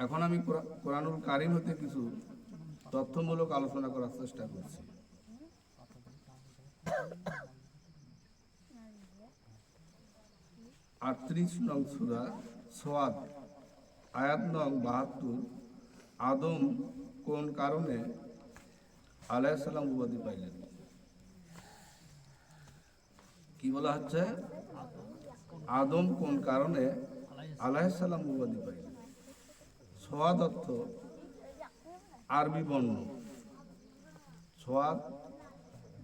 এখন আমি কোরআ- কোরআনুল কারিম হতে কিছু তথ্যমূলক আলোচনা করার চেষ্টা করছি। আটত্রিশ নং সুরা সোয়াদ, আয়াত নং বাহাত্তর, আদম কোন কারণে আলাইসাল্লাম উপাধি পাইলেন? কি বলা হচ্ছে? আদম কোন কারণে আলাইসাল্লাম উপাধি পাইলেন? সোয়াদ অর্থ আরবি বর্ণ। সোয়াদ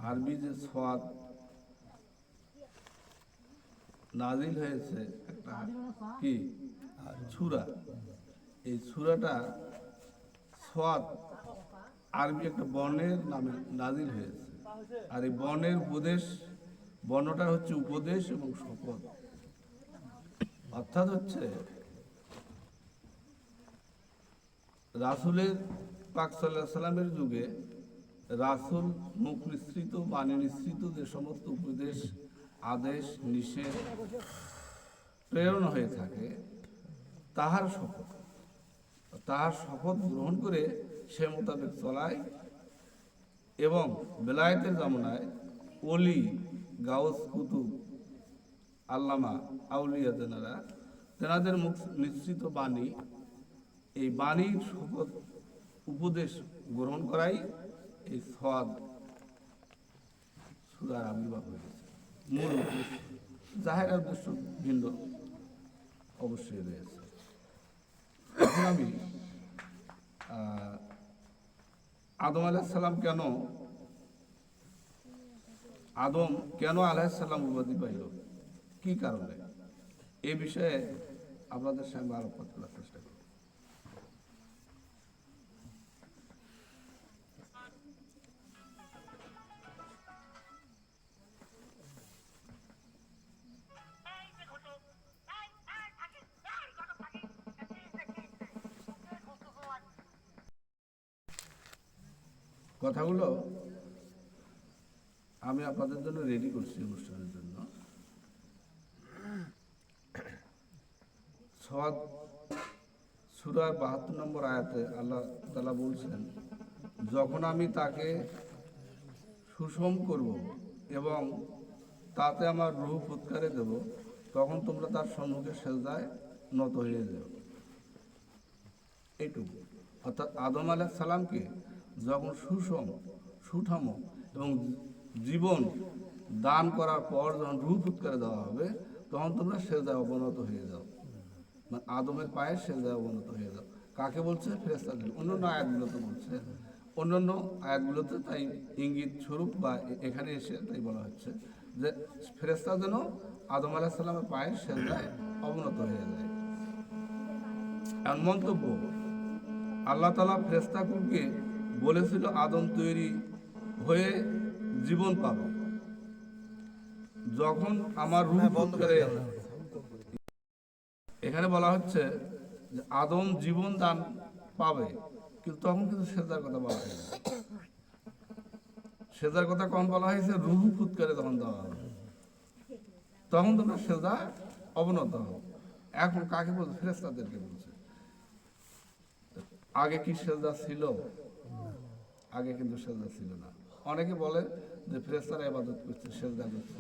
আরবি যে সোয়াদ নাজিল হয়েছে একটা কি? ছুরা। এই ছুরাটা সোয়াদ আরবি একটা বর্ণের নামে নাজিল হয়েছে। আর এই বর্ণের উপদেশ, বর্ণটা হচ্ছে উপদেশ এবং শপথ। অর্থাৎ হচ্ছে রাসুলের পাক সাল্লাহ সাল্লামের যুগে রাসুল মুখ নিঃসৃত, বাণী নিঃসৃত, যে সমস্ত উপদেশ, আদেশ, নিষেধ প্রেরণ হয়ে থাকে, তাহার শপথ। তাহার শপথ গ্রহণ করে সে মোতাবেক চলায় এবং বেলায়েতের জামনায় অলি গাউস, কুতুব, আল্লামা আউলিয়া তেনারা তেনাদের মুখ নিশ্চিত বাণী এই বাণীর শপথ উপদেশ গ্রহণ করাই এই সদ সুরার আবির্ভাব হয়েছে মূল উদ্দেশ্য। জাহের উদ্দেশ্য ভিন্ন অবশ্যই রয়েছে এখন আমি আদম আলাইসাল্লাম কেন, আদম কেন আলাইসাল্লাম উপাধি পাইল? কি কারণে? এ বিষয়ে আপনাদের সঙ্গে আলোকপাত করার চেষ্টা কথাগুলো আমি আপনাদের জন্য রেডি করছি অনুষ্ঠানের জন্য। সুরার বাহাত্তর নম্বর আয়াতে আল্লাহ তালা বলছেন, যখন আমি তাকে সুষম করব এবং তাতে আমার রূহ ফুৎকারে দেব, তখন তোমরা তার সম্মুখে সেজদায় নত হয়ে যাও এইটুকু। অর্থাৎ আদম আলাহ সালামকে যখন সুষম, সুঠাম এবং জীবন দান করার পর যখন রূপ উৎকারে দেওয়া হবে, তখন তোমরা সেজায় অবনত হয়ে যাও। মানে আদমের পায়ে সেজায় অবনত হয়ে যাও। কাকে বলছে? ফেরেস্তাদের অন্যান্য আয়াতগুলোতে বলছে। অন্যান্য আয়াতগুলোতে তাই ইঙ্গিত স্বরূপ বা এখানে এসে তাই বলা হচ্ছে যে ফেরেস্তা যেন আদম আলাহ সাল্লামের পায়ে সেজায় অবনত হয়ে যায়। এমন মন্তব্য। আল্লাহ তালা ফেরেস্তাকুলকে বলেছিল আদম তৈরি হয়ে জীবন পাবে। যখন আমার রূপ বোধ করে এখানে বলা হচ্ছে যে আদম জীবন দান পাবে কিন্তু তখন কিন্তু সেজার কথা বলা হয়নি। সেজার কথা কখন বলা হয়েছে? রুহ ফুৎকারে তখন দেওয়া হবে। তখন তোমরা সেজা অবনত হবে। এখন কাকে বলছে? ফেরেস্তাদেরকে বলছে। আগে কি সেজদা ছিল? আগে কিন্তু সেজদা ছিল না। অনেকে বলে যে ফেরেস্তারা ইবাদত করছে, সেজদা করছে।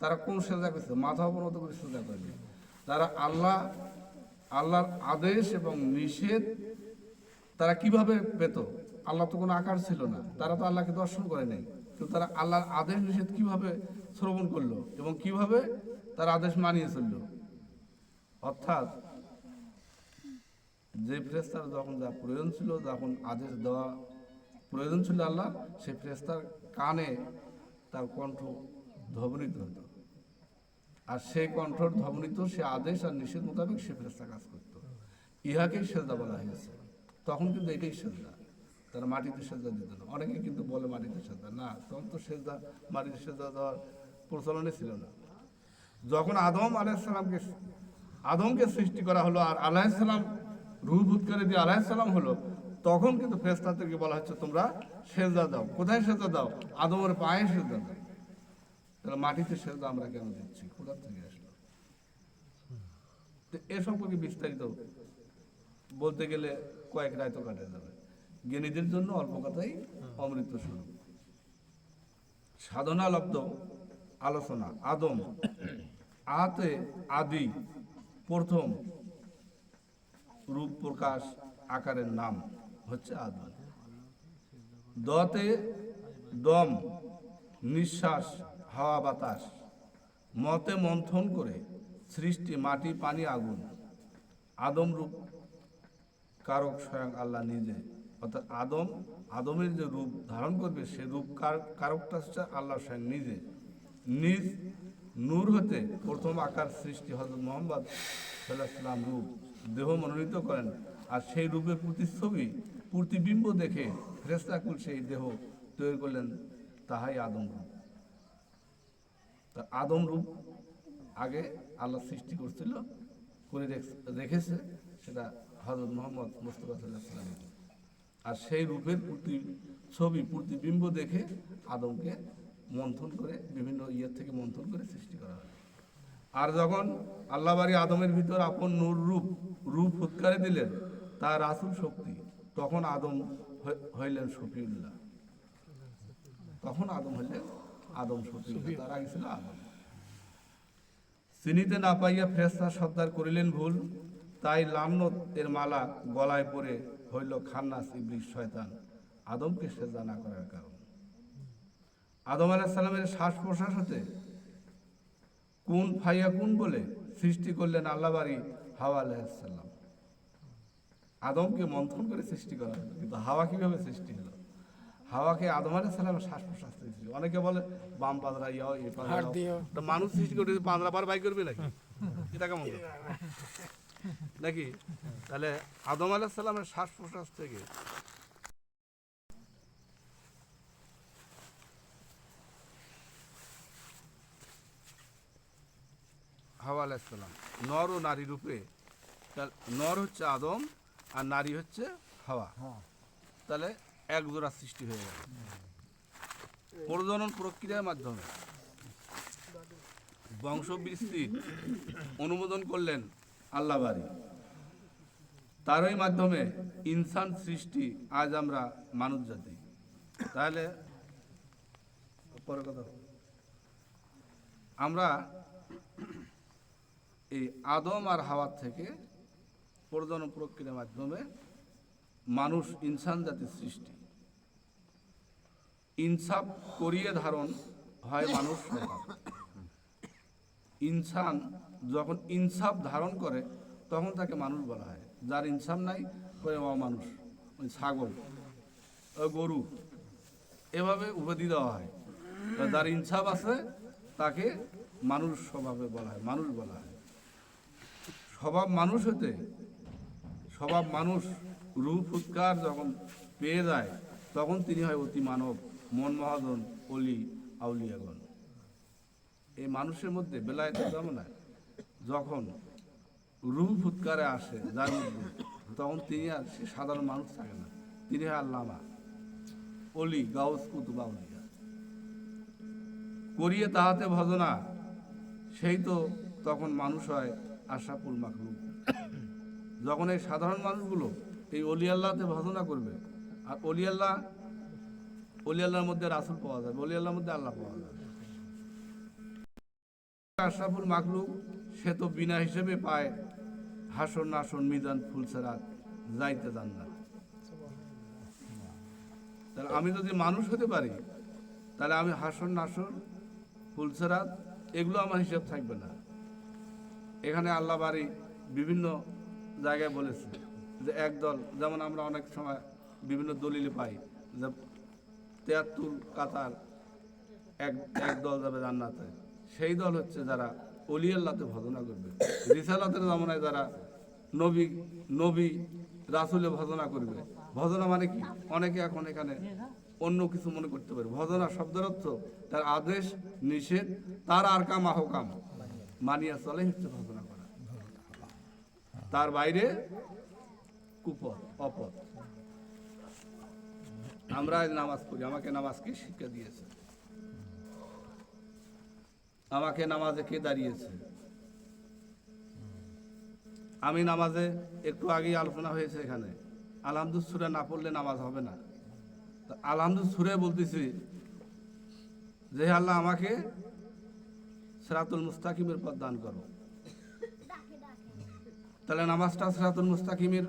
তারা কোন সেজদা করছে? মাথা অবনত করে সেজদা করেনি তারা আল্লাহ, আল্লাহর আদেশ এবং নিষেধ তারা কীভাবে পেত? আল্লাহ তো কোনো আকার ছিল না। তারা তো আল্লাহকে দর্শন করে নাই কিন্তু তারা আল্লাহর আদেশ, নিষেধ কীভাবে শ্রবণ করল এবং কীভাবে তার আদেশ মানিয়ে চলল? অর্থাৎ যে ফেরেস্তার যখন যা প্রয়োজন ছিল, যখন আদেশ দেওয়া প্রয়োজন ছিল আল্লাহ সেই ফেরেস্তার কানে তার কণ্ঠ ধ্বনিত হতো আর সেই কণ্ঠর ধ্বনিত সে আদেশ আর নিষেধ মোতাবেক সে ফেরেস্তা কাজ করতো। ইহাকেই সেজদা বলা হয়েছে। তখন কিন্তু এটাই সেজদা। তারা মাটিতে সেজদা দিত না। অনেকে কিন্তু বলে মাটিতে সেজদা। না, তখন তো সেজদা, মাটিতে সেজদা দেওয়ার প্রচলনে ছিল না। যখন আদম আলাইসালামকে আদমকে সৃষ্টি করা হলো আর আলাইসালাম রুহভূত করে দিয়ে আলাইসালাম হলো তখন কিন্তু ফেরেশতাদেরকে বলা হচ্ছে, তোমরা সেজদা দাও। কোথায় সেজদা দাও? আদমের পায়ে সেজদা দাও। তাহলে মাটিতে সেজদা আমরা কেন দিচ্ছি? কোথা থেকে আসলো? তো এ সম্পর্কে বিস্তারিত বলতে গেলে কয়েক রায় তো কাটে যাবে। জ্ঞানীদের জন্য অল্প কথাই অমৃত স্বরূপ। সাধনা লব্ধ, আলোচনা, আদম। আতে আদি, প্রথম রূপ প্রকাশ, আকারের নাম। হচ্ছে আদম। দতে দম, নিঃশ্বাস, হাওয়া বাতাস, মতে মন্থন করে সৃষ্টি, মাটি, পানি, আগুন আদম রূপ কারক স্বয়ং আল্লাহ নিজে। অর্থাৎ আদম, আদমের যে রূপ ধারণ করবে, সে রূপ কার- কারকটা হচ্ছে আল্লাহ স্বয়ং নিজে। নিজ নূর হতে প্রথম আকার সৃষ্টি হজরত মোহাম্মদ সাল্লাম রূপ, দেহ মনোনীত করেন। আর সেই রূপের প্রতিচ্ছবি প্রতিবিম্ব দেখে ফেরেস্তাকুল সেই দেহ তৈরি করলেন তাহাই আদম রূপ। তা আদম রূপ আগে আল্লাহ সৃষ্টি করছিল, করে রেখ- রেখেছে, সেটা হজরত মোহাম্মদ মুস্তফা সাল্লামের আর সেই রূপের প্রতি, ছবি প্রতিবিম্ব দেখে আদমকে মন্থন করে, বিভিন্ন ইয়ের থেকে মন্থন করে সৃষ্টি করা হয়। আর যখন আল্লাহ বাড়ি আদমের ভিতর আপন নূর রূপ রূপ ফুৎকারে দিলেন, তার আসল শক্তি তখন আদম হই- হইলেন শফিউল্লাহ। তখন আদম হইলেন আদম শফিউল্লাহ আদম। চিনিতে না পাইয়া ফেরেস্তা সর্দার করিলেন ভুল, তাই লামনত এর মালা গলায় পরে হইল খান্নাস ইবলিশ শয়তান, আদমকে সেজা না করার কারণ। আদম আলাহ সালামের শ্বাস প্রশ্বাস হতে কোন ফাইয়া কোন বলে সৃষ্টি করলেন আল্লাহ বাড়ি হাওয়া আলাইসাল্লাম আদমকে মন্থন করে সৃষ্টি করা হলো কিন্তু হাওয়া কীভাবে সৃষ্টি হলো হাওয়াকে আদম আলাহ সালামের শ্বাস প্রশ্বাস সৃষ্টি। অনেকে বলে বাম পাদরা ইয়াও এ পাদরা। তা মানুষ সৃষ্টি করে পাঁদরা বার বাই করবে নাকি এটা কেমন? নাকি তাহলে আদম আলাহ সালামের শ্বাস প্রশ্বাস থেকে হাওয়া আলাইসাল্লাম নর ও নারী রূপে নর হচ্ছে আদম আর নারী হচ্ছে হাওয়া। তাহলে এক জোড়া সৃষ্টি হয়ে গেল। প্রজনন প্রক্রিয়ার মাধ্যমে। বংশ বিস্তৃত অনুমোদন করলেন আল্লাহ বাড়ি তারই মাধ্যমে ইনসান সৃষ্টি আজ আমরা মানব জাতি তাহলে পরে কথা। আমরা এই আদম আর হাওয়ার থেকে প্রজনন প্রক্রিয়ার মাধ্যমে মানুষ ইনসান জাতির সৃষ্টি। ইনসাফ করিয়ে ধারণ হয় মানুষ ইনসান যখন ইনসাফ ধারণ করে, তখন তাকে মানুষ বলা হয়। যার ইনসাফ নাই করে অমানুষ, ওই ছাগল গরু, এভাবে উপাধি দেওয়া হয়। যার ইনসাফ আছে, তাকে মানুষ স্বভাবে বলা হয়, মানুষ বলা হয়। স্বভাব মানুষ হতে স্বভাব মানুষ, রূপ উৎকার যখন পেয়ে যায়, তখন তিনি হয় অতি মানব, মন মহাজন, অলি, আউলিয়াগণ। এই মানুষের মধ্যে বেলায়েতের জামানায় যখন রূপ ফুৎকারে আসে, যার মধ্যে, তখন তিনি আর সে সাধারণ মানুষ থাকে না। তিনি হয় আল্লামা অলি, গাউস, কুতুব, আউলিয়া। করিয়ে তাহাতে ভজনা, সেই তো তখন মানুষ হয় আশাপুর মাখলুক। যখন এই সাধারণ মানুষগুলো এই অলি আল্লাহতে ভজনা করবে, আর অলি আল্লাহ, অলি আল্লাহর মধ্যে রাসুল পাওয়া যাবে, অলি আল্লাহর মধ্যে আল্লাহ পাওয়া যাবে। আশরাফুল মাকলুক, সে তো বিনা হিসেবে পায় হাসন নাসন মিজান ফুলসেরাত, যাইতে যান না। তাহলে আমি যদি মানুষ হতে পারি, তাহলে আমি হাসন নাসন ফুলসেরাত, এগুলো আমার হিসাব থাকবে না। এখানে আল্লাহ বাড়ি বিভিন্ন জায়গায় বলেছে যে একদল যেমন আমরা অনেক সময় বিভিন্ন দলিলে পাই যে তেয়াত্তর কাতার এক এক দল যাবে জান্নাতে। সেই দল হচ্ছে যারা অলি আল্লাহতে ভজনা করবে। রিসালাতের জমানায় যারা নবী নবী রাসুলে ভজনা করবে। ভজনা মানে কি? অনেকে এখন এখানে অন্য কিছু মনে করতে পারে। ভজনা শব্দের অর্থ তার আদেশ, নিষেধ, তার আর কাম আহকাম। মানিয়া চলে হচ্ছে ভজনা। তার বাইরে কুপথ, অপথ। আমরা নামাজ পড়ি, আমাকে নামাজ কি শিক্ষা দিয়েছে? আমাকে নামাজে কে দাঁড়িয়েছে? আমি নামাজে একটু আগেই আলোচনা হয়েছে এখানে। আলহামদুল সুরে না পড়লে নামাজ হবে না। আলহামদুল সুরে বলতেছি যে আল্লাহ আমাকে সেরাতুল মুস্তাকিমের পথ দান করো। তাহলে নামাজটা সরাতুল মুস্তাকিমের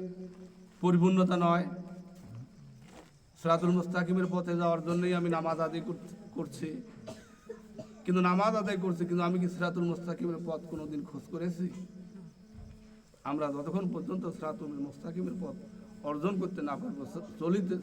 পরিপূর্ণতা নয়। সরাতুল মুস্তাকিমের পথে যাওয়ার জন্যই আমি নামাজ আদায় কর- করছি। কিন্তু নামাজ আদায় করছি, কিন্তু আমি কি সরাতুল মুস্তাকিমের পথ কোনো দিন খোঁজ করেছি? আমরা যতক্ষণ পর্যন্ত সরাতুল মুস্তাকিমের পথ অর্জন করতে না পারব, চলিতে